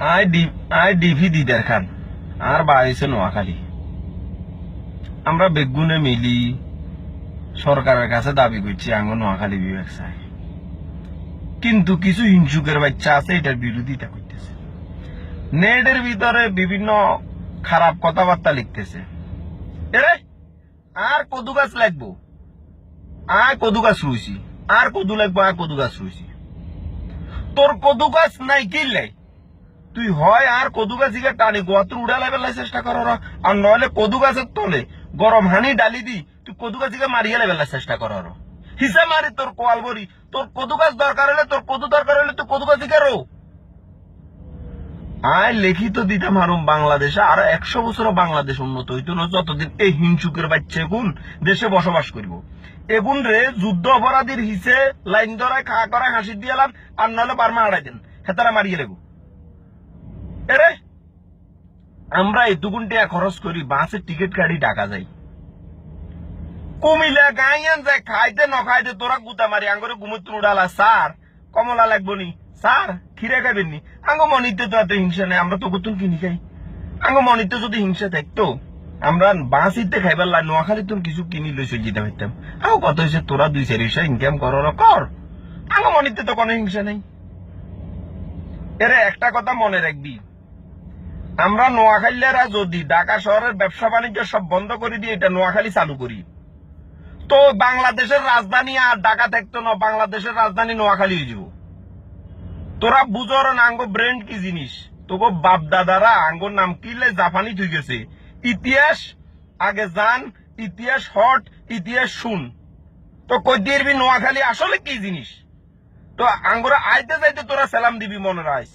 I ডিভি দিদার আর বাড়িছে নোয়াখালী। আমরা বেগুনে মিলি সরকারের কাছে দাবি করছি নোয়াখালী কিন্তু কিছু হিংসুকের বাচ্চা আছে, এটার বিরোধিতা করতেছে। নেটের ভিতরে বিভিন্ন খারাপ কথাবার্তা লিখতেছে। এরে, আর কদু গাছ লাগবো? আর কদু গাছ রুইছি। আর কদু লাগবো, আর কদু গাছ তোর কদু গাছ নাই কিনলে? তুই হয় আর কদু গাছ ইকে টানি, গোয়াতুর উড়ালাই বেলায় চেষ্টা কর। আর নইলে কদু গাছের তলে গরম হানি ডালি দি, তুই কদু গাছিকে মারিয়ে বেলায় চেষ্টা কর। হিসা মারি তোর কোয়াল বরি তোর কদু গাছ দরকার হলে তোর কদু দরকার হলে তুই কদু গাছিকে রো আয় লিখিত দিতাম আরও বাংলাদেশে, আর একশো বছর বাংলাদেশ উন্নত হইতো না, যতদিন এই হিংসুকের বাচ্চা এগুন দেশে বসবাস করব এগুন রে যুদ্ধ অপরাধীর হিসে লাইন ধরায়, খা করায়, হাসি দিয়ালাম, আর নাহলে বার্মা আড়াই দেন, হেতারা মারিয়ে লেগু এরে, আমরা এটুকুন টাকা খরচ করি বাসের টিকিট কাটি টাকা যাই। কুমিল্লা গাইয়ান যায়, খাইতে ন খাইতে তোরা গুতা মারি, আঙ্গরে গুমুত্র উড়ালা, স্যার। কমলা লাগবো নি স্যার খিরে খাবেন নি আঙ্গ মনিতে তো এত হিংসা নেই, আমরা তো কতুন কিনি খাই। আঙ্গ মনিতে যদি হিংসা থাকতো, আমরা বাঁশিতে খাইবার লাই নোয়াখালী তুমি কিছু কিনি লই চলে যেতে পারতাম আঙ্গ কত হয়েছে তোরা দুই চারি পয়সা ইনকাম করো না কর। আঙ্গ মনিতে তো কোনো হিংসা নেই। এরে, একটা কথা মনে রাখবি। আমরা নোয়াখালীরা যদি ঢাকা শহরের ব্যবসা বাণিজ্য সব বন্ধ করে দিয়ে এটা নোয়াখালী চালু করি, তো বাংলাদেশের রাজধানী আর ঢাকা থাকতো না, বাংলাদেশের রাজধানী নোয়াখালী হয়ে যাব। তোরা বুঝর আঙ্গ ব্রেন্ড কি জিনিস? তোকে বাপ দাদারা আঙ্গর নাম কিলে জাপানি তুই গেছে। ইতিহাস, আগে জান, ইতিহাস হট, ইতিহাস শুন। তো কই দিবি নোয়াখালী আসলে কি জিনিস? তো আঙ্গুরা আইতে যাইতে তোরা সালাম দিবি মনে রাখ